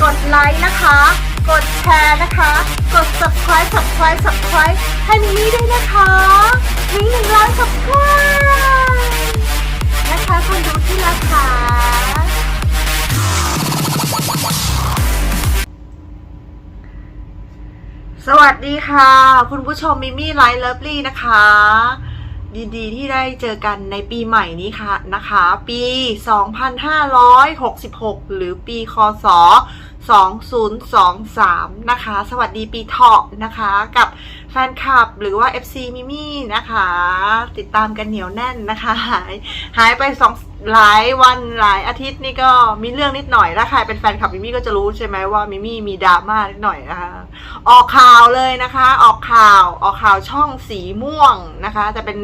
กดไลค์นะคะ กดแชร์นะคะ กด subscribe subscribe subscribe ให้มิมี่ด้วยนะคะถึงหนึ่งล้าน subscribe นะคะคนดูที่รักค่ะสวัสดีค่ะ คุณผู้ชมมิมี่ไลฟ์เลิฟลี่นะคะ ยินดีที่ได้เจอกันในปีใหม่นี้ค่ะนะคะ ปี 2566 หรือปีคศ2023 นะคะ สวัสดีปีเถาะนะคะกับ แฟนคลับหรือว่า FC มิมี่นะคะ ติดตามกันเหนียวแน่นนะคะ หายหายไปสองหลายวันหลายอาทิตย์นี่ก็มีเรื่องนิดหน่อยถ้าใครเป็นแฟนคลับมิมี่ก็จะรู้ใช่ไหมว่ามิมี่มีดราม่านิดหน่อยนะคะออกข่าวเลยนะคะ ออกข่าวออกข่าวช่องสีม่วงนะคะ แต่เป็น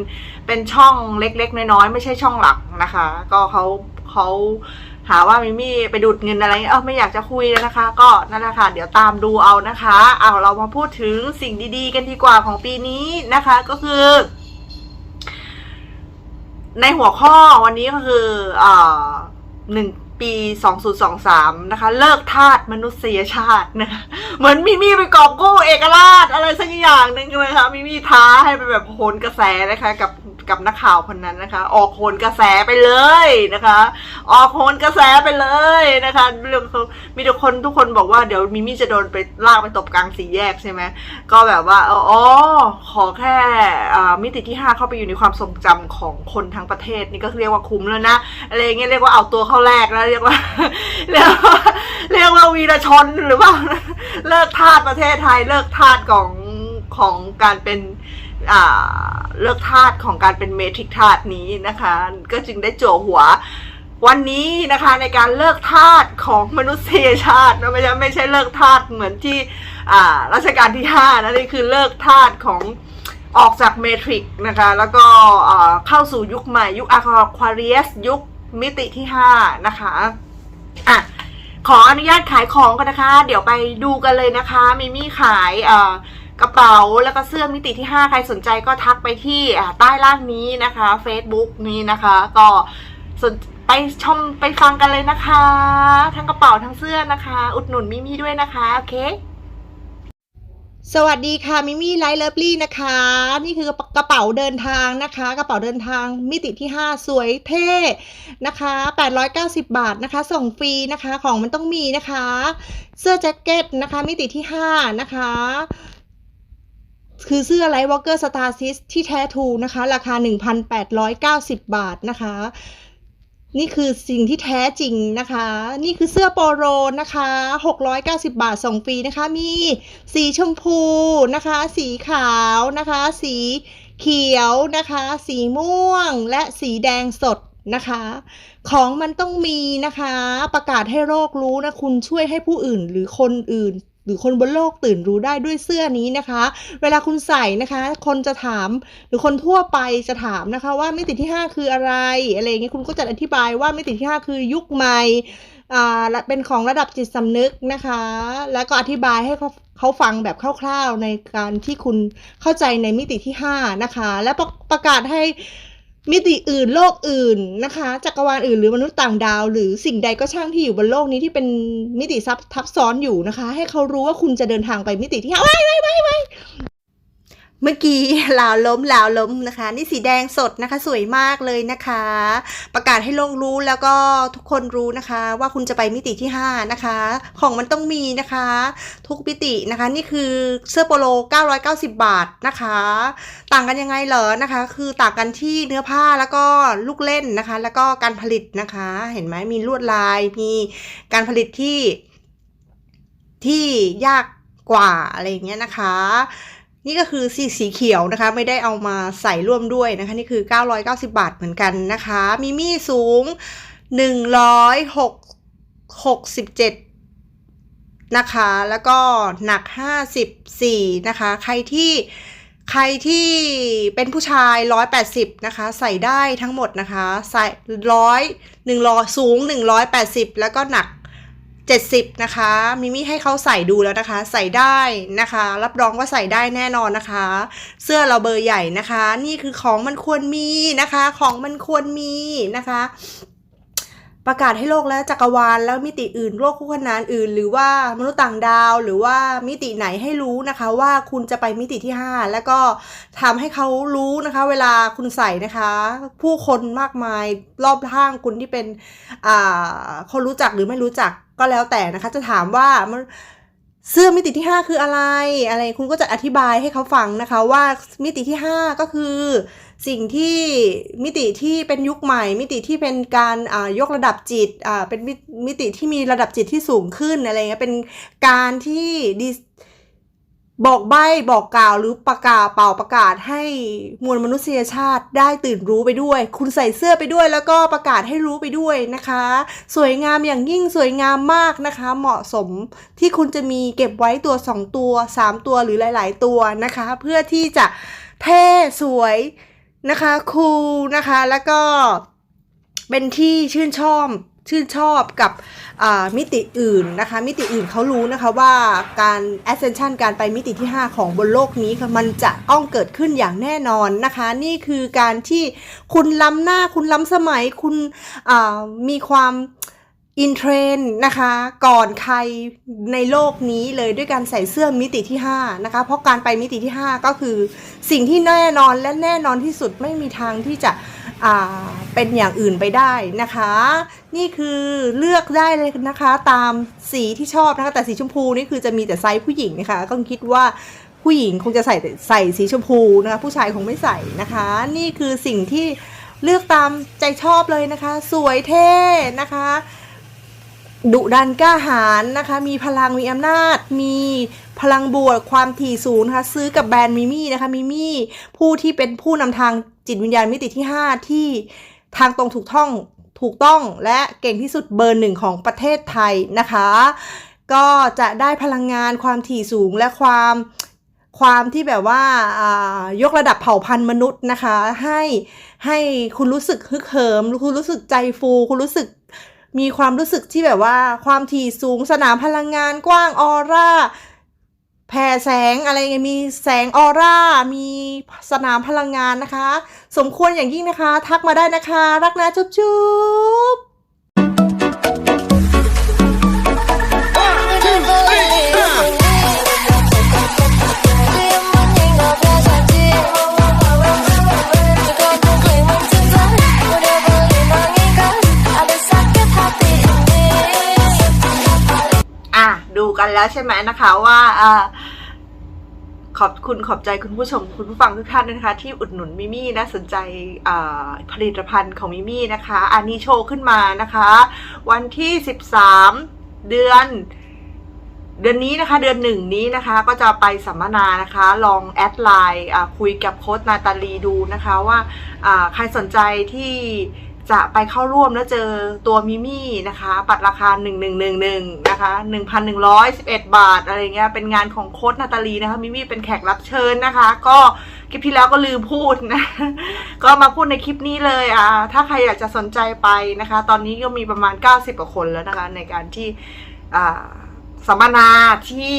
เป็นช่องเล็กๆ น้อยๆไม่ใช่ช่องหลักนะคะ ก็เขา เขาหาว่ามิมี่ไปดูดเงินอะไรเออไม่อยากจะคุยแล้วนะคะ ก็นั่นแหละค่ะเดี๋ยวตามดูเอานะคะเอาเรามาพูดถึงสิ่งดีๆ กันดีกว่าของปีนี้นะคะ ก็คือ ในหัวข้อวันนี้ก็คืออ่าหนึ่ง ปี 2023 นะคะ เลิกทาสมนุษยชาตินะคะเหมือนมิมี่ไปกอบกู้เอกราชอะไรสักอย่างหนึ่งเลยค่ะมิมี่ท้าให้ไปแบบโหนกระแสนะคะกับกับนักข่าวคนนั้นนะคะ ออกโหนกระแสไปเลยนะคะ ออกโหนกระแสไปเลยนะคะเรื่องเขามีทุกคนทุกคนบอกว่าเดี๋ยวมิมี่จะโดนไปลากไปตบกลางสี่แยกใช่ไหมก็แบบว่าอ๋อขอแค่มิติที่ 5 เข้าไปอยู่ในความทรงจำของคนทั้งประเทศนี่ก็เรียกว่าคุ้มแล้วนะอะไรเงี้ยเรียกว่าเอาตัวเข้าแรกแล้วเรียกว่าเรียกว่าเรียกว่าวีรชนหรือเปล่าเลิกทาสประเทศไทย เลิกทาสของของการเป็นเลิกทาสของการเป็นเมทริกทาสนี้นะคะ ก็จึงได้โจวหัววันนี้นะคะในการเลิกทาสของมนุษยชาตินะไม่ใช่ไม่ใช่เลิกทาสเหมือนที่รัชกาลที่5นะนี่คือเลิกทาสของออกจากเมทริกนะคะแล้วก็เข้าสู่ยุคใหม่ยุคอะควาเรียสยุค มิติที่5นะคะอะขออนุญาตขายของกันนะคะ เดี๋ยวไปดูกันเลยนะคะมิมี่ขายเอ่อกระเป๋าแล้วก็เสื้อมิติที่ 5 ใครสนใจก็ทักไปที่ใต้ล่างนี้นะคะ Facebook นี้นะคะ ก็สนไปชมไปฟังกันเลยนะคะ ทั้งกระเป๋าทั้งเสื้อนะคะ อุดหนุนมิมี่ด้วยนะคะ โอเค สวัสดีค่ะมิมี่ไลท์เลิฟลี่นะคะ นี่คือกระเป๋าเดินทางนะคะ กระเป๋าเดินทางมิติที่ 5 สวยเท่นะคะ 890 บาทนะคะ ส่งฟรีนะคะของมันต้องมีนะคะ เสื้อแจ็คเก็ตนะคะ มิติที่ 5 นะคะ คือเสื้อไลท์วอลเกอร์สตาร์ซิสที่แท้ทูนะคะ ราคา 1,890 บาทนะคะ นี่คือสิ่งที่แท้จริงนะคะ นี่คือเสื้อโปโลนะคะ 690 บาทส่งฟรีนะคะ มีสีชมพูนะคะ สีขาวนะคะ สีเขียวนะคะ สีม่วงและสีแดงสดนะคะ ของมันต้องมีนะคะ ประกาศให้โลกรู้นะ คุณช่วยให้ผู้อื่นหรือคนอื่น รือคนบนโลกตื่นรู้ได้ด้วยเสื้อนี้นะคะ เวลาคุณใส่นะคะ คนจะถามหรือคนทั่วไปจะถามนะคะ ว่ามิติที่ 5 คืออะไรอะไรอย่างเงี้ยคุณก็จะอธิบายว่ามิติที่ 5 คือยุคใหม่อ่าเป็นของระดับจิตสำนึกนะคะ แล้วก็อธิบายให้เขาเขาฟังแบบคร่าวๆในการที่คุณเข้าใจในมิติที่ 5 นะคะ และประประกาศให้ มิติอื่นโลกอื่นนะคะ จักรวาลอื่นหรือมนุษย์ต่างดาว หรือสิ่งใดก็ช่างที่อยู่บนโลกนี้ที่เป็นมิติซับทับซ้อนอยู่นะคะ ให้เขารู้ว่าคุณจะเดินทางไปมิติที่ห้าว้ายว้ไว้ไว้ เมื่อกี้ลาวล้มลาวล้มนะคะ นี่สีแดงสดนะคะ สวยมากเลยนะคะ ประกาศให้โลกรู้แล้วก็ทุกคนรู้นะคะ ว่าคุณจะไปมิติที่ 5 นะคะ ของมันต้องมีนะคะ ทุกมิตินะคะ นี่คือเสื้อโปโล 990 บาทนะคะ ต่างกันยังไงเหรอนะคะ คือต่างกันที่เนื้อผ้าแล้วก็ลูกเล่นนะคะ แล้วก็การผลิตนะคะ เห็นไหมมีลวดลายมีการผลิตที่ที่ยากกว่าอะไรอย่างเงี้ยนะคะ นี่ก็คือสีสีเขียวนะคะ ไม่ได้เอามาใส่ร่วมด้วยนะคะ นี่คือ 990 บาทเหมือนกันนะคะ มีมี่สูง 167 นะคะ แล้วก็หนัก 54 นะคะ ใครที่ใครที่เป็นผู้ชาย 180 นะคะ ใส่ได้ทั้งหมดนะคะ ใส่ร้อยหนึ่งร้อยสูง 180 แล้วก็หนัก 70 นะคะ มิมี่ให้เขาใส่ดูแล้วนะคะ ใส่ได้นะคะ รับรองว่าใส่ได้แน่นอนนะคะ เสื้อเราเบอร์ใหญ่นะคะ นี่คือของมันควรมีนะคะ ของมันควรมีนะคะประกาศให้โลกและจักรวาลแล้วมิติอื่นโลกคู่ขนานอื่น หรือว่ามนุษย์ต่างดาว หรือว่ามิติไหนให้รู้นะคะ ว่าคุณจะไปมิติที่ 5 แล้วก็ทำให้เขารู้นะคะ เวลาคุณใส่นะคะ ผู้คนมากมายรอบข้างคุณที่เป็นอ่าคนรู้จักหรือไม่รู้จัก ก็แล้วแต่นะคะ จะถามว่ามันเสื้อมิติที่ 5 คืออะไร อะไรคุณก็จะอธิบายให้เขาฟังนะคะว่ามิติที่ 5 ก็คือ สิ่งที่มิติที่เป็นยุคใหม่ มิติที่เป็นการยกระดับจิตเป็นมิติที่มีระดับจิตที่สูงขึ้นอะไรเงี้ยเป็นการที่ดิ บอกใบ้บอกกล่าวหรือประกาศเป่าประกาศให้มวลมนุษยชาติได้ตื่นรู้ไปด้วย คุณใส่เสื้อไปด้วย แล้วก็ประกาศให้รู้ไปด้วยนะคะ สวยงามอย่างยิ่งสวยงามมากนะคะ เหมาะสมที่คุณจะมีเก็บไว้ตัว 2 ตัว 3 ตัวหรือหลาย ๆ ตัวนะคะ เพื่อที่จะเท่สวยนะคะ คูลนะคะแล้วก็เป็นที่ชื่นชอบ ชื่นชอบกับมิติอื่นนะคะ มิติอื่นเขารู้นะคะว่าการ ascension การไปมิติที่ 5 ของบนโลกนี้มันจะต้องเกิดขึ้นอย่างแน่นอนนะคะ นี่คือการที่คุณล้ำหน้าคุณล้ำสมัยคุณมีความอินเทรนนะคะก่อนใครในโลกนี้เลยด้วยการใส่เสื้อมิติที่ 5 นะคะ เพราะการไปมิติที่ 5 ก็คือสิ่งที่แน่นอนและแน่นอนที่สุดไม่มีทางที่จะ เป็นอย่างอื่นไปได้นะคะ นี่คือเลือกได้เลยนะคะตามสีที่ชอบนะคะแต่สีชมพูนี่คือจะมีแต่ไซส์ผู้หญิงนะคะก็คิดว่าผู้หญิงคงจะใส่ใส่สีชมพูนะคะผู้ชายคงไม่ใส่นะคะ นี่คือสิ่งที่เลือกตามใจชอบเลยนะคะ สวยเท่นะคะดุดันกล้าหาญนะคะ มีพลังมีอำนาจ มีพลังบวกความถี่สูงนะคะ ซื้อกับแบรนด์มิมี่นะคะมิมี่ผู้ที่เป็นผู้นำทาง จิตวิญญาณมิติที่ 5 ที่ทางตรงถูกท่องถูกต้องและเก่งที่สุดเบอร์หนึ่งของประเทศไทยนะคะ ก็จะได้พลังงานความถี่สูงและความความที่แบบว่าายกระดับเผ่าพันธุ์มนุษย์นะคะ ให้ให้คุณรู้สึกฮึกเหิม คุณรู้สึกใจฟู คุณรู้สึกมีความรู้สึกที่แบบว่า ความถี่สูงสนามพลังงานกว้างออร่า แผ่แสงอะไรเงี้ยมีแสงออร่า มีสนามพลังงานนะคะ สมควรอย่างยิ่งนะคะ ทักมาได้นะคะ รักนะจุ๊บจุ๊บดูกันแล้วใช่ไหมนะคะว่าอ่า ขอบคุณขอบใจคุณผู้ชมคุณผู้ฟังทุกท่านนะคะ ที่อุดหนุนมิมี่นะสนใจผลิตภัณฑ์ของมิมี่นะคะ อันนี้โชว์ขึ้นมานะคะ วันที่ 13 เดือน เดือนนี้นะคะ เดือนหนึ่งนี้นะคะ ก็จะไปสัมมนานะคะ ลองแอดไลน์คุยกับโค้ชนาตาลีดูนะคะว่าใครสนใจที่ จะไปเข้าร่วมแล้วเจอตัวมิมี่นะคะปัดราคา 1111นะคะ1,111 บาทอะไรเงี้ยเป็นงานของโค้ชนาตาลีนะคะมิมี่เป็นแขกรับเชิญนะคะ ก็คลิปที่แล้วก็ลืมพูดนะก็มาพูดในคลิปนี้เลยอ่าถ้าใครอยากจะสนใจไปนะคะ ตอนนี้ก็มีประมาณ 90กว่าคนแล้วนะคะในการที่อ่าสัมมนาที่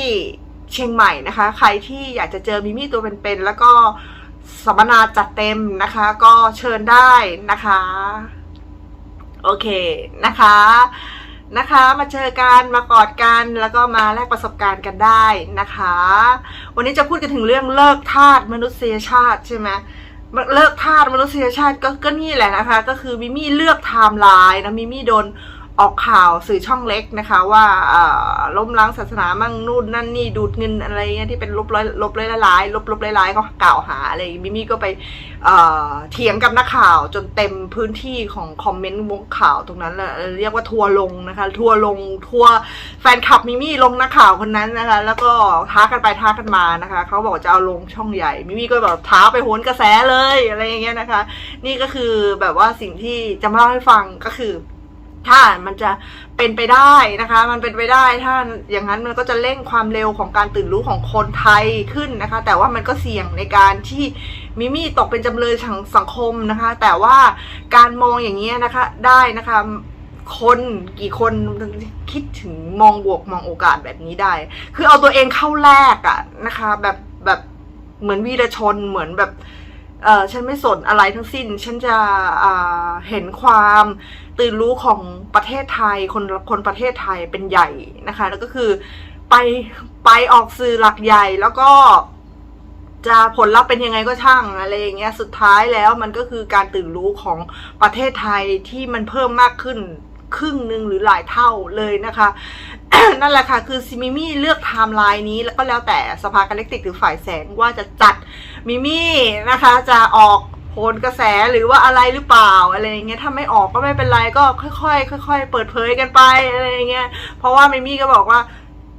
เชียงใหม่นะคะ ใครที่อยากจะเจอมิมี่ตัวเป็นๆแล้วก็สัมมนาจัดเต็มนะคะ ก็เชิญได้นะคะ โอเคนะคะนะคะ มาเจอกันมากอดกันแล้วก็มาแลกประสบการณ์กันได้นะคะ วันนี้จะพูดกันถึงเรื่องเลิกทาสมนุษยชาติใช่ไหมเลิกทาสมนุษยชาติก็ก็นี่แหละนะคะ ก็คือมิมี่เลือกไทม์ไลน์นะมิมี่โดน ออกข่าวสื่อช่องเล็กนะคะ ว่าล้มล้างศาสนามั่งนู่นนั่นนี่ดูดเงินอะไรเงี้ยที่เป็นลบร้อยลบร้อยละลายลบลบร้อยลายเขากล่าวหาอะไรมิมี่ก็ไปเถียงกับนักข่าวจนเต็มพื้นที่ของคอมเมนต์วงข่าวตรงนั้นแหละเรียกว่าทัวร์ลงนะคะ ทัวร์ลงทัวร์แฟนคลับมิมี่ลงนักข่าวคนนั้นนะคะ แล้วก็ท้ากันไปท้ากันมานะคะเขาบอกจะเอาลงช่องใหญ่มิมี่ก็แบบท้าไปโหนกระแสเลยอะไรอย่างเงี้ยนะคะ นี่ก็คือแบบว่าสิ่งที่จะมาเล่าให้ฟังก็คือ ถ้ามันจะเป็นไปได้นะคะ มันเป็นไปได้ถ้าอย่างนั้นมันก็จะเร่งความเร็วของการตื่นรู้ของคนไทยขึ้นนะคะ แต่ว่ามันก็เสี่ยงในการที่มิมี่ตกเป็นจำเลยทางสังคมนะคะ แต่ว่าการมองอย่างนี้นะคะได้นะคะคนกี่คนคิดถึงมองบวกมองโอกาสแบบนี้ได้ คือเอาตัวเองเข้าแลกอะนะคะ แบบแบบเหมือนวีรชนเหมือนแบบเออฉันไม่สนอะไรทั้งสิ้น ฉันจะเห็นความ ตื่นรู้ของประเทศไทยคนคนประเทศไทยเป็นใหญ่นะคะ แล้วก็คือไปไปออกสื่อหลักใหญ่แล้วก็จะผลลัพธ์เป็นยังไงก็ช่างอะไรอย่างเงี้ยสุดท้ายแล้วมันก็คือการตื่นรู้ของประเทศไทยที่มันเพิ่มมากขึ้นครึ่งหนึ่งหรือหลายเท่าเลยนะคะ นั่นแหละค่ะ คือซิมิมี่เลือกไทม์ไลน์นี้แล้วก็แล้วแต่สภากาแล็กติกหรือฝ่ายแสงว่าจะจัดมิมี่นะคะ จะออก โหนกระแสหรือว่าอะไรหรือเปล่าอะไรอย่างเงี้ยถ้าไม่ออกก็ไม่เป็นไรก็ค่อยๆค่อย ๆ เปิดเผยกันไปอะไรอย่างเงี้ยเพราะว่ามิมี่ก็บอกว่า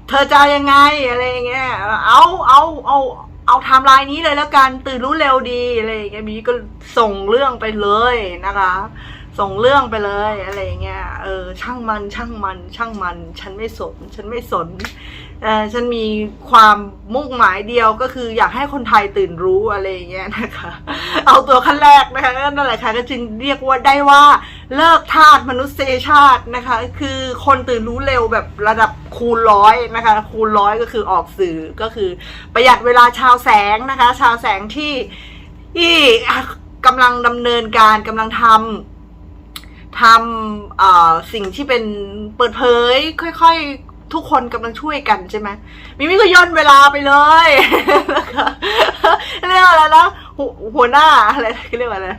เธอจะยังไงอะไรอย่างเงี้ยเอาเอาเอาเอาไทม์ไลน์นี้เลยแล้วกันตื่นรู้เร็วดีอะไรอย่างเงี้ยมีก็ส่งเรื่องไปเลยนะคะ ส่งเรื่องไปเลยอะไรอย่างเงี้ยเออช่างมันช่างมัน ช่างมัน ฉันไม่สน ฉันไม่สน เออฉันมีความมุ่งหมายเดียวก็คืออยากให้คนไทยตื่นรู้อะไรอย่างเงี้ยนะคะ เอาตัวขั้นแรกนะคะนั่นแหละค่ะก็จึงเรียกว่าได้ว่าเลิกทาสมนุษยชาตินะคะ คือคนตื่นรู้เร็วแบบระดับคูณร้อยนะคะ คูณร้อยก็คือออกสื่อก็คือ ประหยัดเวลาชาวแสงนะคะ ชาวแสงที่ที่กำลังดำเนินการกำลังทำทำสิ่งที่เป็นเปิดเผย ค่อย ทุกคนกำลังช่วยกันใช่ไหมมิมิก็ย่นเวลาไปเลยเรียกว่าอะไรนะหัวหน้าอะไรเรียกว่าอะไร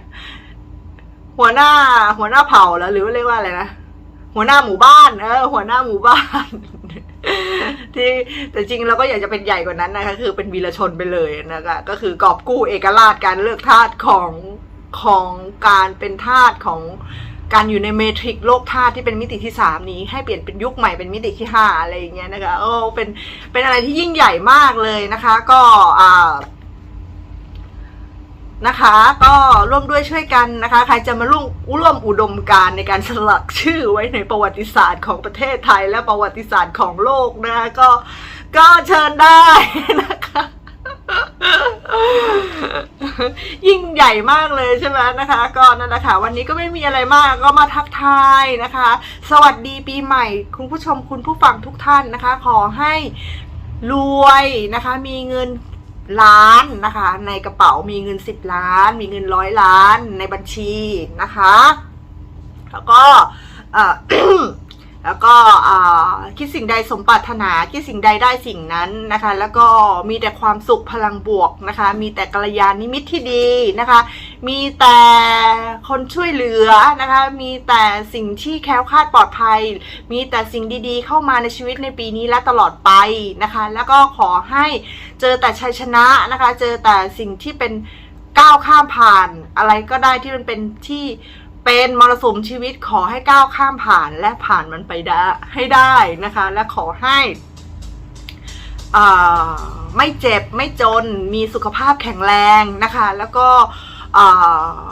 หัวหน้า หัวหน้าเผ่าแล้วหรือว่าเรียกว่าอะไรนะหัวหน้าหมู่บ้านเออหัวหน้าหมู่บ้าน ที่แต่จริงเราก็อยากจะเป็นใหญ่กว่านั้นนะคะ คือเป็นวีรชนไปเลยนะคะก็คือกอบกู้เอกราชการเลือกทาสของของการเป็นทาสของ การอยู่ในเมทริกโลกธาตุที่เป็นมิติที่สามนี้ ให้เปลี่ยนเป็นยุคใหม่เป็นมิติที่ห้าอะไรอย่างเงี้ยนะคะโอ้เป็นเป็นอะไรที่ยิ่งใหญ่มากเลยนะคะ ก็อ่านะคะ ก็ร่วมด้วยช่วยกันนะคะ ใครจะมาร่วมร่วมอุดมการในการสลักชื่อไว้ในประวัติศาสตร์ของประเทศไทยและประวัติศาสตร์ของโลกนะคะก็ก็เชิญได้นะคะ ยิ่งใหญ่มากเลยใช่ไหมนะคะ ก็นั่นแหละค่ะ วันนี้ก็ไม่มีอะไรมากก็มาทักทายนะคะ สวัสดีปีใหม่ คุณผู้ชมคุณผู้ฟังทุกท่านนะคะ ขอให้รวยนะคะ มีเงินล้านนะคะ ในกระเป๋ามีเงินสิบล้าน มีเงินร้อยล้านในบัญชีนะคะ แล้วก็เอ่อ แล้วก็คิดสิ่งใดสมปรารถนาคิดสิ่งใดได้สิ่งนั้นนะคะ แล้วก็มีแต่ความสุขพลังบวกนะคะ มีแต่กัลยาณมิตที่ดีนะคะ มีแต่คนช่วยเหลือนะคะ มีแต่สิ่งที่แคล้วคลาดปลอดภัย มีแต่สิ่งดีๆ เข้ามาในชีวิตในปีนี้และตลอดไปนะคะ แล้วก็ขอให้เจอแต่ชัยชนะนะคะ เจอแต่สิ่งที่เป็นก้าวข้ามผ่านอะไรก็ได้ที่มันเป็นที่ เป็นมรสุมชีวิตขอให้ก้าวข้ามผ่านและผ่านมันไปได้ให้ได้นะคะ และขอให้อ่าไม่เจ็บไม่จนมีสุขภาพแข็งแรงนะคะ แล้วก็อ่า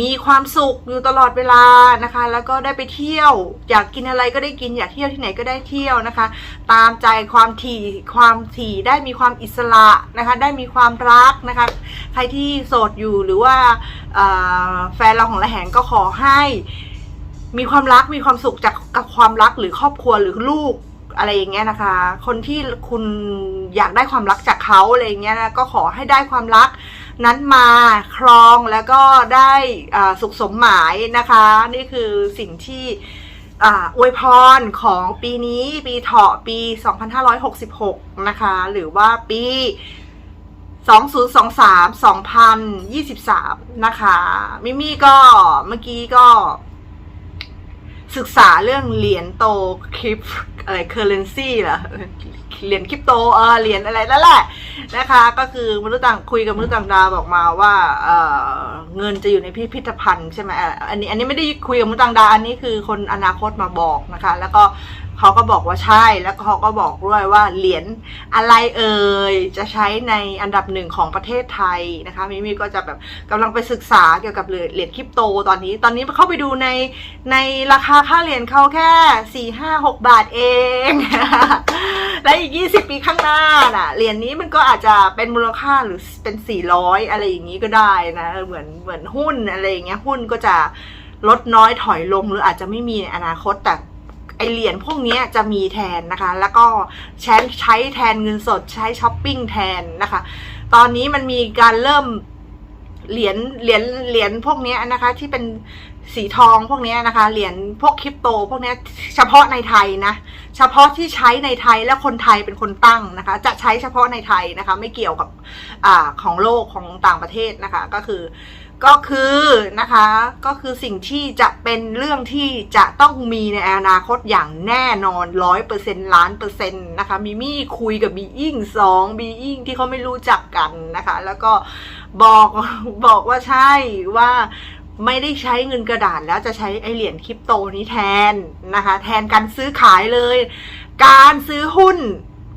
มีความสุขอยู่ตลอดเวลานะคะ แล้วก็ได้ไปเที่ยว อยากกินอะไรก็ได้กินอยากเที่ยวที่ไหนก็ได้เที่ยวนะคะ ตามใจความถี่ความถี่ได้มีความอิสระนะคะ ได้มีความรักนะคะ ใครที่โสดอยู่หรือว่าแฟนเราของละแหงก็ขอให้มีความรักมีความสุขจากกับความรักหรือครอบครัวหรือลูกอะไรอย่างเงี้ยนะคะ คนที่คุณอยากได้ความรักจากเขาอะไรอย่างเงี้ยนะก็ขอให้ได้ความรัก นั้นมาครองแล้วก็ได้สุขสมหมายนะคะ นี่คือสิ่งที่อ่าอวยพรของปีนี้ปีเถาะปี 2566 นะคะ หรือว่าปี 2023 2023 นะคะ มิมี่ก็เมื่อกี้ก็ ศึกษาเรื่องเหรียญโตคริปอะไรเคอร์เรนซีเหรอเหรียญคริปโตเออเหรียญอะไรนั่นแหละนะคะ ก็คือมนุษย์ต่างคุยกับมนุษย์ต่างดาวบอกมาว่าเออเงินจะอยู่ในพิพิธภัณฑ์ใช่ไหมอันนี้อันนี้ไม่ได้คุยกับมนุษย์ต่างดาวอันนี้คือคนอนาคตมาบอกนะคะ แล้วก็ เขาก็บอกว่าใช่แล้วเขาก็บอกด้วยว่าเหรียญอะไรเอ่ยจะใช้ในอันดับหนึ่งของประเทศไทยนะคะมิมี่ก็จะแบบกำลังไปศึกษาเกี่ยวกับเหรียญเหรียญคริปโตตอนนี้ ตอนนี้เข้าไปดูในในราคาค่าเหรียญเขาแค่สี่ห้าหกบาทเอง และอีกยี่สิบปีข้างหน้าน่ะเหรียญนี้มันก็อาจจะเป็นมูลค่าหรือเป็นสี่ร้อยอะไรอย่างนี้ก็ได้นะเหมือนเหมือนหุ้นอะไรอย่างเงี้ยหุ้นก็จะลดน้อยถอยลงหรืออาจจะไม่มีในอนาคตแต่ ไอเหรียญพวกนี้จะมีแทนนะคะ แล้วก็ใช้ใช้แทนเงินสดใช้ช้อปปิ้งแทนนะคะ ตอนนี้มันมีการเริ่มเหรียญเหรียญเหรียญพวกนี้นะคะ ที่เป็นสีทองพวกนี้นะคะ เหรียญพวกคริปโต พวกนี้เฉพาะในไทยนะ เฉพาะที่ใช้ในไทยและคนไทยเป็นคนตั้งนะคะ จะใช้เฉพาะในไทยนะคะ ไม่เกี่ยวกับอของโลกของต่างประเทศนะคะ ก็คือ ก็คือนะคะก็คือสิ่งที่จะเป็นเรื่องที่จะต้องมีในอนาคตอย่างแน่นอนร้อยเปอร์เซ็นล้านเปอร์เซ็นต์นะคะมิมี่คุยกับบีอิงสองบีอิงที่เขาไม่รู้จักกันนะคะ แล้วก็บอกบอกว่าใช่ว่าไม่ได้ใช้เงินกระดาษแล้วจะใช้ไอเหรียญคริปโตนี้แทนนะคะ แทนการซื้อขายเลย การซื้อหุ้น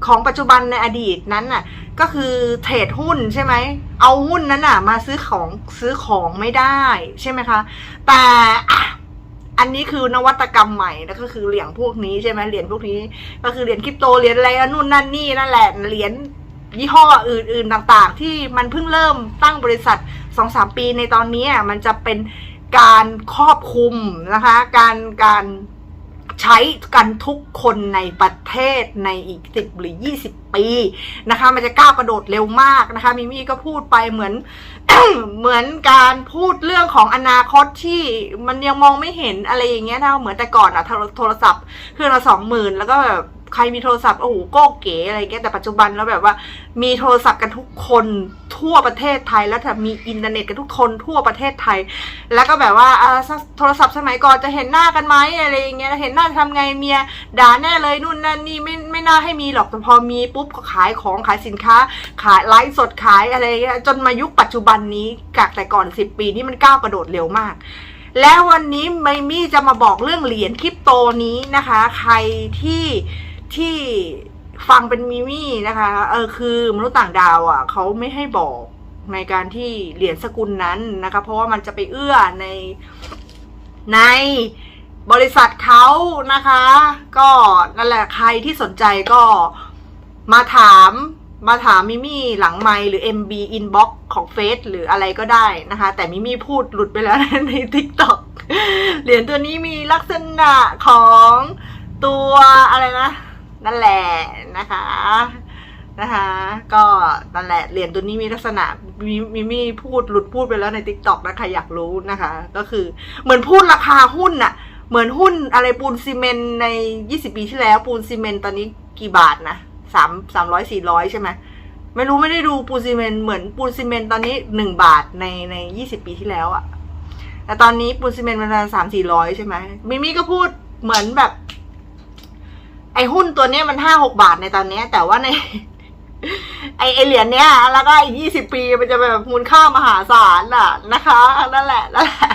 ของปัจจุบันในอดีตนั้นน่ะ ก็คือเทรดหุ้นใช่ไหม เอาหุ้นนั้นน่ะ มาซื้อของซื้อของไม่ได้ใช่ไหมคะ แต่อันนี้คือนวัตกรรมใหม่แล้วก็คือเหรียญพวกนี้ใช่ไหมเหรียญพวกนี้ ก็คือเหรียญคริปโตเหรียญอะไรนู่นนั่นนี่นั่นแหละเหรียญยี่ห้ออื่น ๆต่างๆ ที่มันเพิ่งเริ่มตั้งบริษัทสองสามปีในตอนนี้มันจะเป็นการครอบคลุมนะคะ การการ ใช้กันทุกคนในประเทศในอีกสิบหรือยี่สิบปีนะคะ มันจะก้าวกระโดดเร็วมากนะคะ มิมี่ก็พูดไปเหมือน เหมือนการพูดเรื่องของอนาคตที่มันยังมองไม่เห็นอะไรอย่างเงี้ยนะเหมือนแต่ก่อนอะโทรโทรศัพท์เครื่องละสองหมื่นแล้วก็แบบ ใครมีโทรศัพท์โอ้โหโก้เก๋อะไรเงี้ยแต่ปัจจุบันแล้วแบบว่า มีโทรศัพท์กันทุกคนทั่วประเทศไทย แล้วถ้ามีอินเทอร์เน็ตกันทุกคนทั่วประเทศไทย แล้วก็แบบว่าโทรศัพท์สมัยก่อนจะเห็นหน้ากันไหมอะไรอย่างเงี้ยเห็นหน้าทำไงเมียด่าแน่เลยนู่นนั่นนี่ไม่ไม่น่าให้มีหรอกแต่พอมีปุ๊บก็ขายของขายสินค้า ขายไลฟ์สดขายอะไรเงี้ยจนมายุคปัจจุบันนี้จากแต่ก่อน 10 ปีนี่มันก้าวกระโดดเร็วมากแล้ววันนี้ไมมี่จะมาบอกเรื่องเหรียญคริปโตนี้นะคะ ใครที่ ที่ฟังเป็นมิมี่นะคะ เออคือมนุษย์ต่างดาวอะเขาไม่ให้บอกในการที่เหรียญสกุลนั้นนะคะ เพราะว่ามันจะไปเอื้อในในบริษัทเขานะคะ ก็นั่นแหละใครที่สนใจก็มาถามมาถามมิมี่หลังไมหรือ MB inbox ของเฟซหรืออะไรก็ได้นะคะ แต่มิมี่พูดหลุดไปแล้วใน TikTok เหรียญตัวนี้มีลักษณะของตัวอะไรนะ นั่นแหละนะคะนะคะก็นั่นแหละเหรียญตัวนี้มีลักษณะมีมีมีพูดหลุดพูดไปแล้วใน t ิ k t o k นะใครอยากรู้นะคะ ก็คือเหมือนพูดราคาหุ้นน่ะเหมือนหุ้นอะไรปูนซีเมนต์ใน20ปีที่แล้ว ปูนซีเมนตอนนี้กี่บาทนะสามสามร้อยสี่ร้อยใช่ไหมไม่รู้ไม่ได้ดูปูนซีเมนเหมือนปูนซีเมนตอนนี้หนึ่งบาทในใน20ปีที่แล้วอะแต่ตอนนี้ปูนซีเมนมันสามสี่ร้อยใช่ไหมมิมี่ก็พูดเหมือนแบบ อหุ้นตัวเนี้ยมันห้าหกบาทในตอนเนี้ย แต่ว่าใน ไอไอเหรียญเนี้ย แล้วก็อีกยี่สิบปีมันจะแบบมูลค่ามหาศาลอะนะคะนั่นแหละนั่นแหละ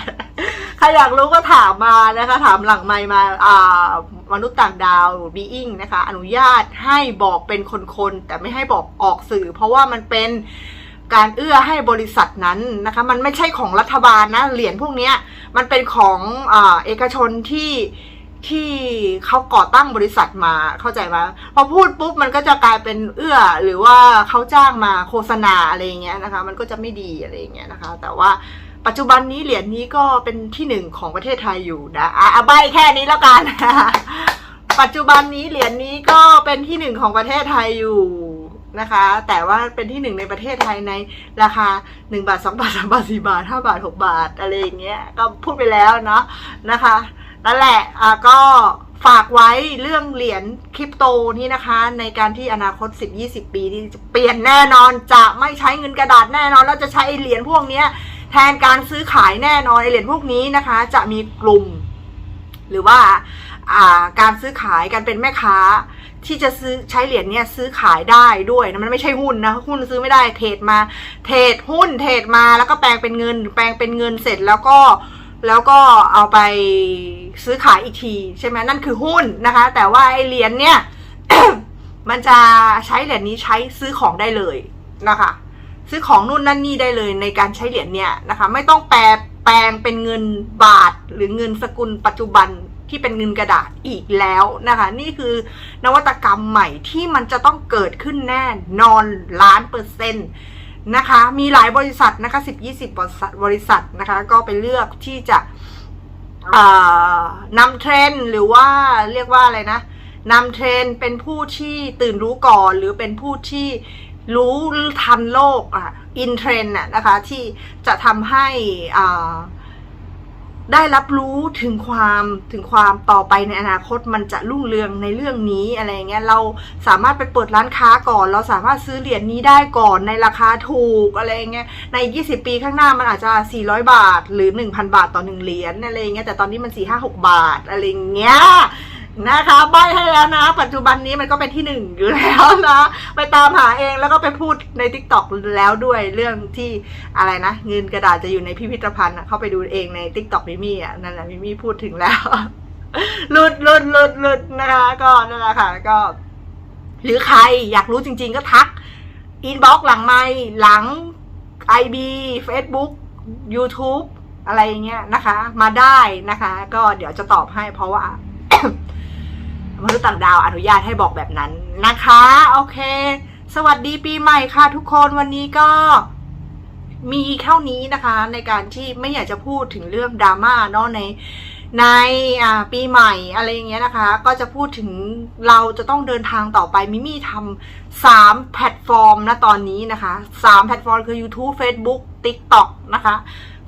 ใครอยากรู้ก็ถามมานะคะ ถามหลังไมค์มา อ่ามนุษย์ต่างดาวบีอิงนะคะ อนุญาตให้บอกเป็นคนๆ แต่ไม่ให้บอกออกสื่อ เพราะว่ามันเป็นการเอื้อให้บริษัทนั้นนะคะ มันไม่ใช่ของรัฐบาลนะ เหรียญพวกนี้มันเป็นของอเอกชนที่ ที่เขาก่อตั้งบริษัทมาเข้าใจไหมพอพูดปุ๊บมันก็จะกลายเป็นเอื้อ หรือว่าเขาจ้างมาโฆษณาอะไรอย่างเงี้ยนะคะ มันก็จะไม่ดีอะไรอย่างเงี้ยนะคะ แต่ว่าปัจจุบันนี้เหรียญนี้ก็เป็นที่หนึ่งของประเทศไทยอยู่นะอะอะใบแค่นี้แล้วกัน ปัจจุบันนี้เหรียญนี้ก็เป็นที่หนึ่งของประเทศไทยอยู่นะคะ แต่ว่าเป็นที่หนึ่งในประเทศไทยในราคาหนึ่งบาทสองบาทสามบาทสี่บาทห้าบาทหกบาท อะไรอย่างเงี้ย ก็พูดไปแล้วเนาะนะคะ นั่นแหละอะก็ฝากไว้เรื่องเหรียญคริปโตนี่นะคะ ในการที่อนาคต 10-20 ปีที่จะเปลี่ยนแน่นอนจะไม่ใช้เงินกระดาษแน่นอน แล้วจะใช้เหรียญพวกนี้แทนการซื้อขายแน่นอนเหรียญพวกนี้นะคะ จะมีกลุ่ม หรือว่าการซื้อขายการเป็นแม่ค้า ที่จะซื้อใช้เหรียญเนี้ยซื้อขายได้ด้วยนะมันไม่ใช่หุ้นนะหุ้นซื้อไม่ได้เทรดมา เทรดหุ้นเทรดมาแล้วก็แปลงเป็นเงิน แปลงเป็นเงินเสร็จแล้วก็ แล้วก็เอาไปซื้อขายอีกทีใช่ไหมนั่นคือหุ้นนะคะ แต่ว่าไอเหรียญเนี่ย มันจะใช้เหรียญนี้ใช้ซื้อของได้เลยนะคะ ซื้อของนู่นนั่นนี่ได้เลยในการใช้เหรียญเนี่ยนะคะ ไม่ต้องแปลแปลงเป็นเงินบาทหรือเงินสกุลปัจจุบันที่เป็นเงินกระดาษอีกแล้วนะคะ นี่คือนวัตกรรมใหม่ที่มันจะต้องเกิดขึ้นแน่นอนล้านเปอร์เซ็นต์ นะคะ มีหลายบริษัทนะคะสิบยี่สิบบริษัทบริษัทนะคะ ก็ไปเลือกที่จะนำเทรนหรือว่าเรียกว่าอะไรนะนำเทรนเป็นผู้ที่ตื่นรู้ก่อน หรือเป็นผู้ที่รู้ทันโลกอะอินเทรนน่ะนะคะที่จะทำให้อ่า ได้รับรู้ถึงความถึงความต่อไปในอนาคตมันจะรุ่งเรืองในเรื่องนี้อะไรเงี้ยเราสามารถไปเปิดร้านค้าก่อน เราสามารถซื้อเหรียญนี้ได้ก่อนในราคาถูกอะไรเงี้ยใน 20 ปีข้างหน้ามันอาจจะ 400 บาท หรือ 1,000 บาทต่อหนึ่งเหรียญอะไรเงี้ยแต่ตอนนี้มัน 4 5 6 บาทอะไรเงี้ย นะคะใบให้แล้วนะ ปัจจุบันนี้มันก็เป็นที่หนึ่งอยู่แล้วนะ ไปตามหาเองแล้วก็ไปพูดใน t ิ k t o k แล้วด้วยเรื่องที่อะไรนะ เงินกระดาษจะอยู่ในพิพิธภัณฑ์อะเข้าไปดูเองใน t ิ k t o k มิมี่อะนั่นแหละมิมี่พูดถึงแล้วหลุดหลุดหลุดหลุดนะคะ ก็นั่นแหละค่ะก็ หรือใครอยากรู้จริง ๆ ก็ทักอินบ็อกหลังไม่หลัง IB Facebook YouTube อะไรอย่างเงี้ยนะคะ มาได้นะคะ ก็เดี๋ยวจะตอบให้เพราะว่า มนุษย์ต่างดาวอนุญาตให้บอกแบบนั้นนะคะ โอเค สวัสดีปีใหม่ค่ะทุกคนวันนี้ก็มีเท่านี้นะคะ ในการที่ไม่อยากจะพูดถึงเรื่องดราม่าเนาะในในอ่าปีใหม่อะไรอย่างเงี้ยนะคะ ก็จะพูดถึงเราจะต้องเดินทางต่อไปมิมี่ทำสามแพลตฟอร์มนะตอนนี้นะคะสามแพลตฟอร์มคือ YouTube Facebook TikTok นะคะ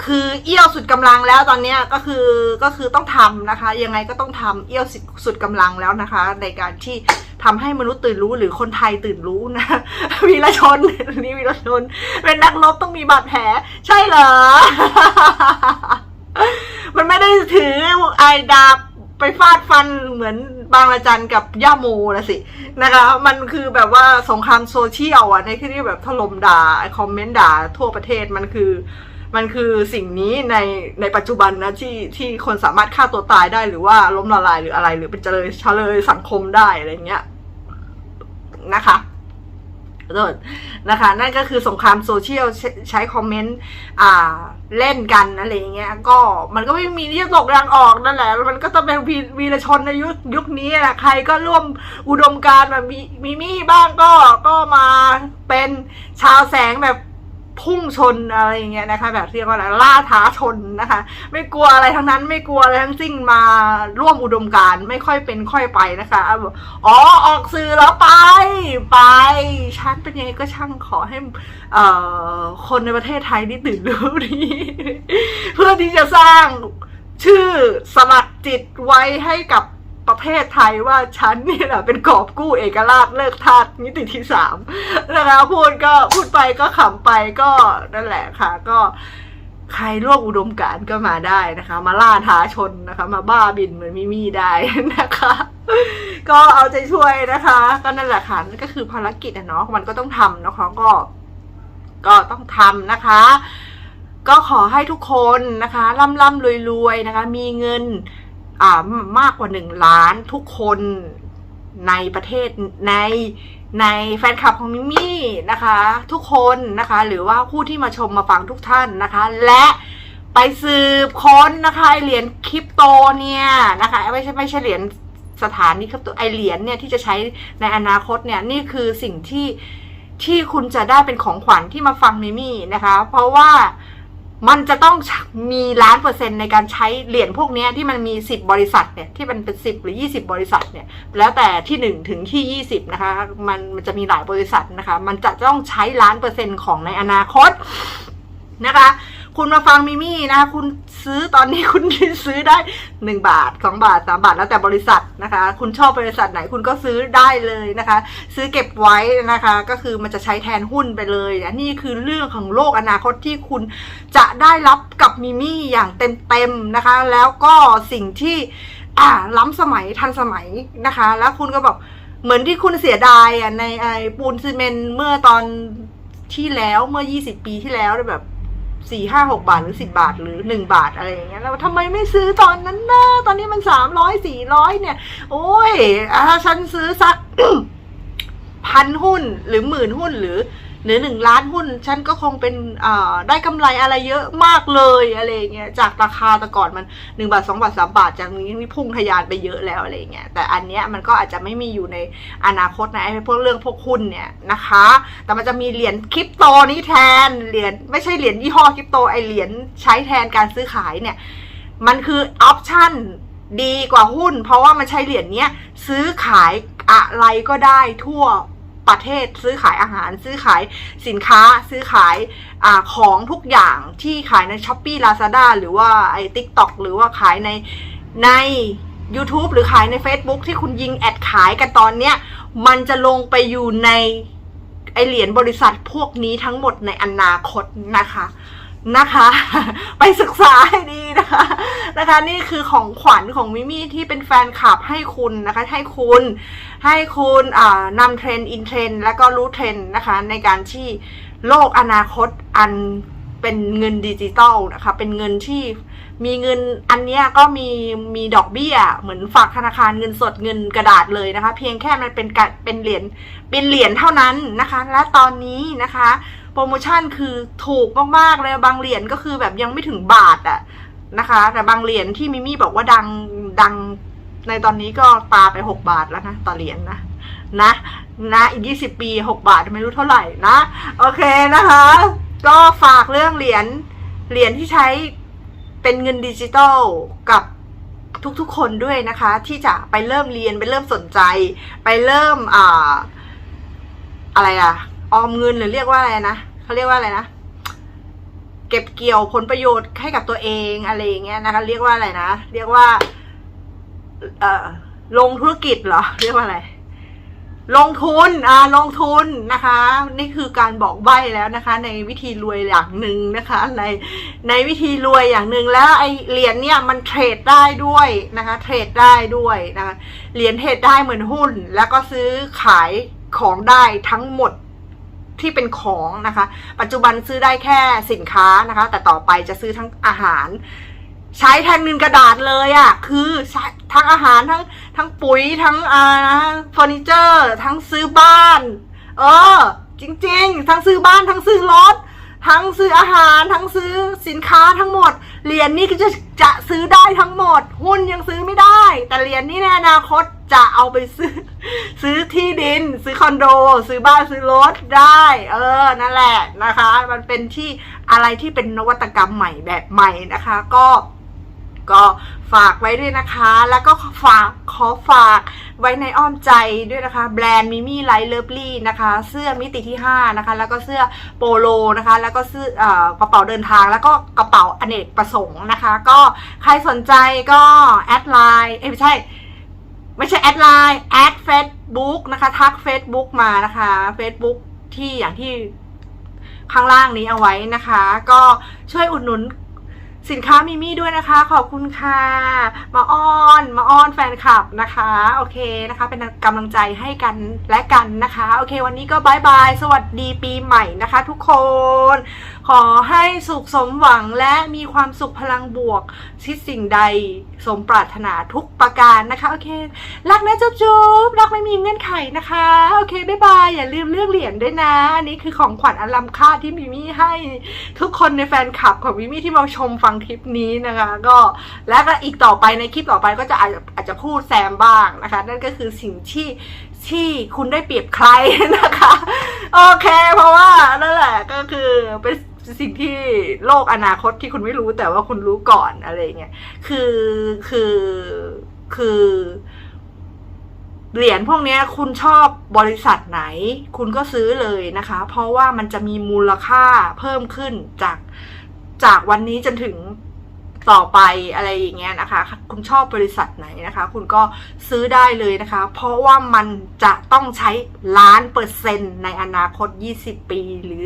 คือเอี้ยวสุดกำลังแล้วตอนนี้ก็คือก็คือต้องทำนะคะ ยังไงก็ต้องทำเอี้ยวสุดสุดกำลังแล้วนะคะ ในการที่ทำให้มนุษย์ตื่นรู้หรือคนไทยตื่นรู้นะวีรชนนี่วีรชน เป็นนักรบต้องมีบาดแผล ใช่เหรอ มันไม่ได้ถือไอดาบไปฟาดฟันเหมือน บางระจันกับย่าโมนะสินะคะ มันคือแบบว่าสงครามโซเชียลอะในที่ที่แบบถล่มด่าคอมเมนต์ด่าทั่วประเทศมันคือ มันคือสิ่งนี้ในในปัจจุบันนะที่ที่คนสามารถฆ่าตัวตายได้หรือว่าล้มละลายหรืออะไร หรือเป็นเจริญเฉลยสังคมได้อะไรเงี้ยนะคะ โทษนะคะ นั่นก็คือสงครามโซเชียลใช้คอมเมนต์อ่าเล่นกันอะไรอย่างเงี้ยก็มันก็ไม่มีที่จะตกรางออกนั่นแหละ มันก็ต้องเป็นวีรชนในยุคยุคนี้แหละใครก็ร่วมอุดมการแบบมีมีมี่บ้างก็ก็มาเป็นชาวแสงแบบ พุ่งชนอะไรอย่างเงี้ยนะคะ แบบเรียกว่าอะไรล่าท้าชนนะคะ ไม่กลัวอะไรทั้งนั้น ไม่กลัวอะไรทั้งสิ้นมาร่วมอุดมการไม่ค่อยเป็นค่อยไปนะคะอ๋อออกสื่อแล้วไปไปฉันเป็นยังไงก็ช่างขอให้เอ่อคนในประเทศไทยนี่ตื่นรู้ดีเพื่อที่จะสร้างชื่อสลักจิตไว้ให้กับ ประเทศไทยว่าฉันนี่แหละเป็นกอบกู้เอกราชเลิกทาสมิติที่สามนะคะพูดก็พูดไปก็ขำไปก็นั่นแหละค่ะ ก็ใครร่วมอุดมการก็มาได้นะคะ มาล่าท้าชนนะคะ มาบ้าบินเหมือนมิมี่ได้นะคะ ก็เอาใจช่วยนะคะ ก็นั่นแหละค่ะนั่นก็คือภารกิจอะเนาะมันก็ต้องทำนะคะก็ ก็ต้องทำนะคะ ก็ขอให้ทุกคนนะคะร่ำร่ำรวยรวยนะคะ มีเงิน มากกว่าหนึ่งล้านทุกคนในประเทศในในแฟนคลับของมิมี่นะคะ ทุกคนนะคะ หรือว่าผู้ที่มาชมมาฟังทุกท่านนะคะ และไปสืบค้นนะคะไอเหรียญคริปโตเนี่ยนะคะไม่ใช่ไม่ใช่เหรียญสถานีคริปโตไอเหรียญเนี่ยที่จะใช้ในอนาคตเนี่ยนี่คือสิ่งที่ที่คุณจะได้เป็นของขวัญที่มาฟังมิมี่นะคะ เพราะว่า มันจะต้องมีล้านเปอร์เซ็นต์ในการใช้เหรียญพวกนี้ที่มันมีสิบบริษัทเนี่ยที่มันเป็นสิบหรือยี่สิบริษัทเนี่ยแล้วแต่ที่หนึ่งถึงที่ยี่สิบนะคะ มันมันจะมีหลายบริษัทนะคะ มันจะต้องใช้ล้านเปอร์เซ็นต์ของในอนาคตนะคะ คุณมาฟังมิมี่นะคะคุณซื้อตอนนี้คุณซื้อได้หนึ่งบาทสองบาทสามบาทแล้วแต่บริษัทนะคะ คุณชอบบริษัทไหนคุณก็ซื้อได้เลยนะคะ ซื้อเก็บไว้นะคะ ก็คือมันจะใช้แทนหุ้นไปเลยอันนี้คือเรื่องของโลกอนาคตที่คุณจะได้รับกับมิมี่อย่างเต็มๆนะคะ แล้วก็สิ่งที่อ่าล้ำสมัยทันสมัยนะคะ แล้วคุณก็บอกเหมือนที่คุณเสียดายอะในไอปูนซีเมนต์เมื่อตอนที่แล้วเมื่อ 20 ปีที่แล้วแบบ สี่ห้าหกบาทหรือสิบบาทหรือหนึ่งบาทอะไรอย่างเงี้ยแล้วทำไมไม่ซื้อตอนนั้นนะตอนนี้มันสามร้อยสี่ร้อยเนี่ย โอ้ยอ่าฉันซื้อสักพันหุ้นหรือหมื่นหุ้นหรือ หรือหนึ่งล้านหุ้น ฉันก็คงเป็นได้กำไรอะไรเยอะมากเลยอะไรเงี้ยจากราคาแต่ก่อนมันหนึ่งบาทสองบาทสามบาทจากนี้นี่พุ่งทะยานไปเยอะแล้วอะไรเงี้ยแต่อันเนี้ยมันก็อาจจะไม่มีอยู่ในอนาคตนะไอ้พวกเรื่องพวกหุ้นเนี่ยนะคะ แต่มันจะมีเหรียญคริปโตนี้แทนเหรียญไม่ใช่เหรียญยี่ห้อคริปโตไอเหรียญใช้แทนการซื้อขายเนี่ยมันคือออปชั่นดีกว่าหุ้น เพราะว่ามันใช้เหรียญเนี้ยซื้อขายอะไรก็ได้ทั่ว ประเทศ ซื้อขายอาหาร ซื้อขายสินค้า ซื้อขายอของทุกอย่างที่ขายใน s h อ p e e Lazada หรือว่าไอ้ TikTok หรือว่าขายในใน YouTube หรือขายใน Facebook ที่คุณยิงแอดขายกันตอนเนี้ย มันจะลงไปอยู่ในไอเหรียญบริษัทพวกนี้ทั้งหมดในอนาคตนะคะ นะคะ ไปศึกษาให้ดีนะคะ นะคะ นี่คือของขวัญของมิมี่ที่เป็นแฟนคลับให้คุณนะคะ ให้คุณ ให้คุณอ่านำเทรนด์อินเทรนด์แล้วก็รู้เทรนด์นะคะ ในการที่โลกอนาคตอันเป็นเงินดิจิตอลนะคะ เป็นเงินที่มีเงินอันเนี้ยก็มีมีดอกเบี้ย เหมือนฝากธนาคารเงินสดเงินกระดาษเลยนะคะ เพียงแค่มันเป็นเป็นเหรียญเป็นเหรียญเท่านั้นนะคะ และตอนนี้นะคะ โปรโมชั่นคือถูกมากๆเลยบางเหรียญก็คือแบบยังไม่ถึงบาทอะนะคะ แต่บางเหรียญที่มิมี่บอกว่าดังดังในตอนนี้ก็ปาไปหกบาทแล้วนะต่อเหรียญนะนะนะอีกยี่สิบปีหกบาทไม่รู้เท่าไหร่นะ โอเคนะคะ ก็ฝากเรื่องเหรียญเหรียญที่ใช้เป็นเงินดิจิตอลกับทุกๆคนด้วยนะคะ ที่จะไปเริ่มเรียนไปเริ่มสนใจ ไปเริ่มอ่าอะไรอะ ออมเงินหรือเรียกว่าอะไรนะเขาเรียกว่าอะไรนะเก็บเกี่ยวผลประโยชน์ให้กับตัวเองอะไรอย่างเงี้ยนะคะ เรียกว่าอะไรนะเรียกว่า เอ่อลงธุรกิจเหรอเรียกว่าอะไร ลงทุนอ่าลงทุนนะคะ นี่คือการบอกใบ้แล้วนะคะ ในวิธีรวยอย่างหนึ่งนะคะ ในในวิธีรวยอย่างหนึ่งแล้วไอเหรียญเนี่ยมันเทรดได้ด้วยนะคะ เทรดได้ด้วยนะคะเหรียญเทรดได้เหมือนหุ้น แล้วก็ซื้อขายของได้ทั้งหมด ที่เป็นของนะคะ ปัจจุบันซื้อได้แค่สินค้านะคะ แต่ต่อไปจะซื้อทั้งอาหาร ใช้แทนเงินกระดาษเลยอะ่ะคือใช้ทั้งอาหารทั้งทั้งปุ๋ยทั้งอ่านะเฟอร์นิเจอร์ ทั้งซื้อบ้าน เออ จริง ๆ ทั้งซื้อบ้านทั้งซื้อรถทั้งซื้ออาหารทั้งซื้อสินค้าทั้งหมดเหรียญนี่ก็จะจะซื้อได้ทั้งหมด หุ้นยังซื้อไม่ได้ แต่เหรียญนี่ในอนาคต จะเอาไปซื้อ ซื้อที่ดิน ซื้อคอนโด ซื้อบ้านซื้อรถได้ เออ นั่นแหละนะคะ มันเป็นที่อะไรที่เป็นนวัตกรรมใหม่แบบใหม่นะคะ ก็ก็ฝากไว้ด้วยนะคะ แล้วก็ฝากขอฝากไว้ในอ้อมใจด้วยนะคะ แบรนด์มิมี่ไลท์เลิฟลี่นะคะ เสื้อมิติที่ 5 นะคะ แล้วก็เสื้อโปโลนะคะ แล้วก็เสื้อออกระเป๋าเดินทาง แล้วก็กระเป๋าอเนกประสงค์นะคะ ก็ใครสนใจก็แอดไลน์ เอ้ไม่ใช่ ไม่ใช่แอดไลน์แอดเฟซบุ๊กนะคะทักเฟซบุ๊กมานะคะเฟซบุ๊กที่อย่างที่ข้างล่างนี้เอาไว้นะคะ ก็ช่วยอุดหนุน สินค้ามิมี่ด้วยนะคะ ขอบคุณค่ะ มาอ้อน มาอ้อนแฟนคลับนะคะ โอเคนะคะ เป็นกำลังใจให้กันและกันนะคะ โอเค วันนี้ก็บายบาย สวัสดีปีใหม่นะคะทุกคน ขอให้สุขสมหวังและมีความสุขพลังบวกชิดสิ่งใดสมปรารถนาทุกประการนะคะ โอเค รักนะจุ๊บจุ๊บรักไม่มีเงื่อนไขนะคะ โอเคบายบาย อย่าลืมเรื่องเหรียญด้วยนะอันนี้คือของขวัญอล้ำค่าที่มิมี่ให้ทุกคนในแฟนคลับของมิมี่ที่มาชมฟังคลิปนี้นะคะ ก็และก็อีกต่อไปในคลิปต่อไปก็จะอาจจะอาจจะพูดแซมบ้างนะคะ นั่นก็คือสิ่งที่ที่คุณได้เปรียบใครนะคะ โอเคเพราะว่านั่นแหละก็คือเป็นสิ่งที่โลกอนาคตที่คุณไม่รู้แต่ว่าคุณรู้ก่อนอะไรเงี้ยคือคือคือเหรียญพวกนี้คุณชอบบริษัทไหน คุณก็ซื้อเลยนะคะ เพราะว่ามันจะมีมูลค่าเพิ่มขึ้นจาก จากวันนี้จนถึงต่อไปอะไรอย่างเงี้ยนะคะ คุณชอบบริษัทไหนนะคะ คุณก็ซื้อได้เลยนะคะ เพราะว่ามันจะต้องใช้ล้านเปอร์เซ็นต์ในอนาคต 20 ปี หรือ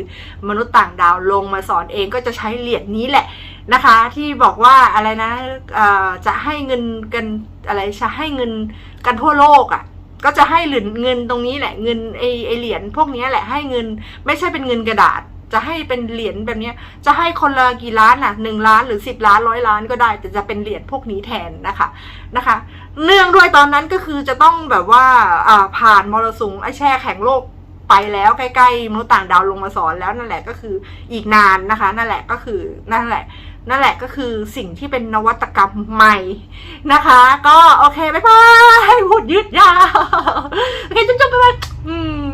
มนุษย์ต่างดาวลงมาสอนเองก็จะใช้เหรียญนี้แหละนะคะ ที่บอกว่าอะไรนะจะให้เงินกันอะไรจะให้เงินกันทั่วโลกอะ่ะก็จะให้เหรียญเงินตรงนี้แหละเงินไอไอเหรียญพวกนี้แหละให้เงินไม่ใช่เป็นเงินกระดาษ จะให้เป็นเหรียญแบบนี้จะให้คนละกี่ล้านอะหนึ่งล้านหรือสิบล้านร้อยล้านก็ได้ แต่จะเป็นเหรียญพวกนี้แทนนะคะนะคะ เนื่องด้วยตอนนั้นก็คือจะต้องแบบว่าอ่าผ่านมรสุมไอแช่แข็งโลกไปแล้วใกล้ๆมนุษย์ต่างดาวลงมาสอนแล้วนั่นแหละก็คืออีกนานนะคะ นั่นแหละก็คือนั่นแหละ นั่นแหละก็คือสิ่งที่เป็นนวัตกรรมใหม่นะคะ ก็โอเคบ๊ายบายพูดยืดยาวโอเคจุ๊บๆไปไปอืม